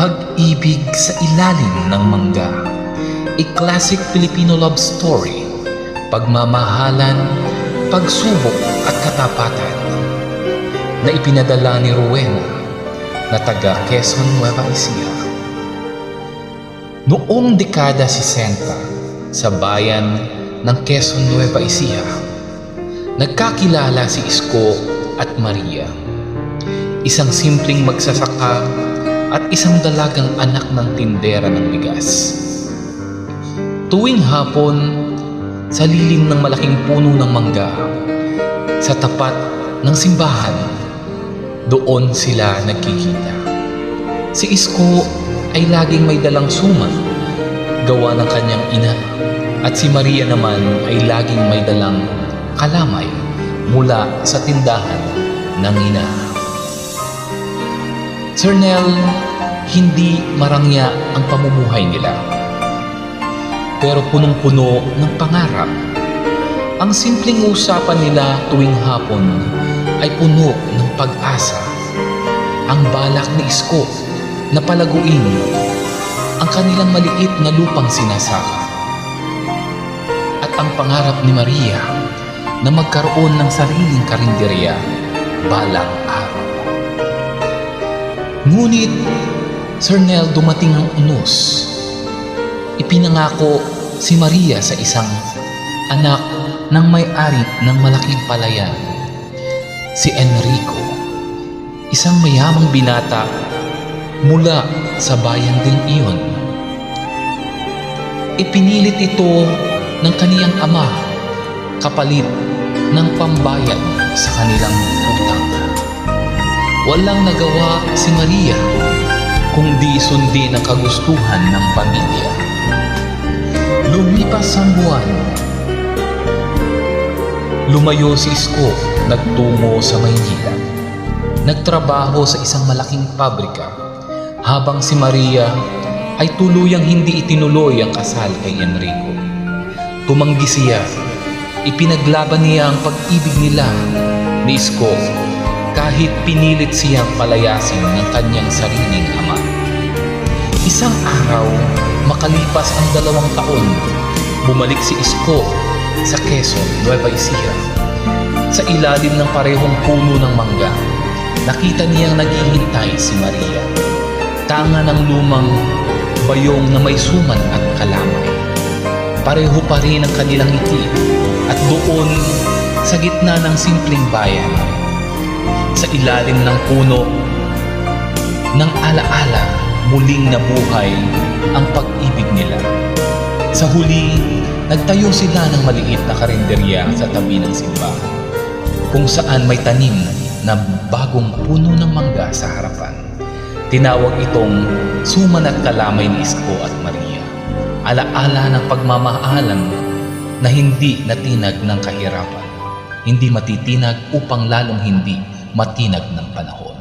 Pag-ibig sa ilalim ng mangga. A classic Filipino love story. Pagmamahalan, pagsubok at katapatan. Na ipinadala ni Rowena na taga Quezon, Nueva Ecija. Noong dekada 60 sa bayan ng Quezon, Nueva Ecija, nagkakilala si Isko at Maria. Isang simpleng magsasaka at isang dalagang anak ng tindera ng bigas. Tuwing hapon, sa lilim ng malaking puno ng mangga, sa tapat ng simbahan, doon sila nagkikita. Si Isko ay laging may dalang suman, gawa ng kanyang ina, at si Maria naman ay laging may dalang kalamay mula sa tindahan ng ina. Sir Nel, hindi marangya ang pamumuhay nila. Pero punong-puno ng pangarap. Ang simpleng usapan nila tuwing hapon ay puno ng pag-asa. Ang balak ni Isko na palaguin ang kanilang maliit na lupang sinasaka. At ang pangarap ni Maria na magkaroon ng sariling karinderya balang araw. Ngunit, Sir Nel dumating ang unos. Ipinangako si Maria sa isang anak ng may-ari ng malaking palayan, si Enrico, isang mayamang binata mula sa bayan din iyon. Ipinilit ito ng kaniyang ama kapalit ng pambayad sa kanilang utang. Walang nagawa si Maria kung di sundin ang kagustuhan ng pamilya. Lumipas ang buwan. Lumayo si Isko nagtungo sa Maynila. Nagtrabaho sa isang malaking pabrika habang si Maria ay tuluyang hindi itinuloy ang kasal kay Enrico. Tumanggi siya. Ipinaglaban niya ang pag-ibig nila ni Isko kahit pinilit siyang palayasin ng kanyang sariling ama. Isang araw, makalipas ang dalawang taon, bumalik si Isko sa Quezon, Nueva Ecija. Sa ilalim ng parehong puno ng mangga, nakita niyang naghihintay si Maria. Tanga ng lumang bayong na may suman at kalamay. Pareho pa rin ang kanilang ngiti at doon sa gitna ng simpleng bayan sa ilalim ng puno ng alaala muling nabuhay ang pag-ibig nila. Sa huli, nagtayo sila ng maliit na karinderya sa tabi ng simbahan kung saan may tanim na bagong puno ng mangga sa harapan. Tinawag itong suman at kalamay ni Isko at Maria. Alaala ng pagmamahalan na hindi natinag ng kahirapan, hindi matitinag upang lalong hindi matinag ng panahon.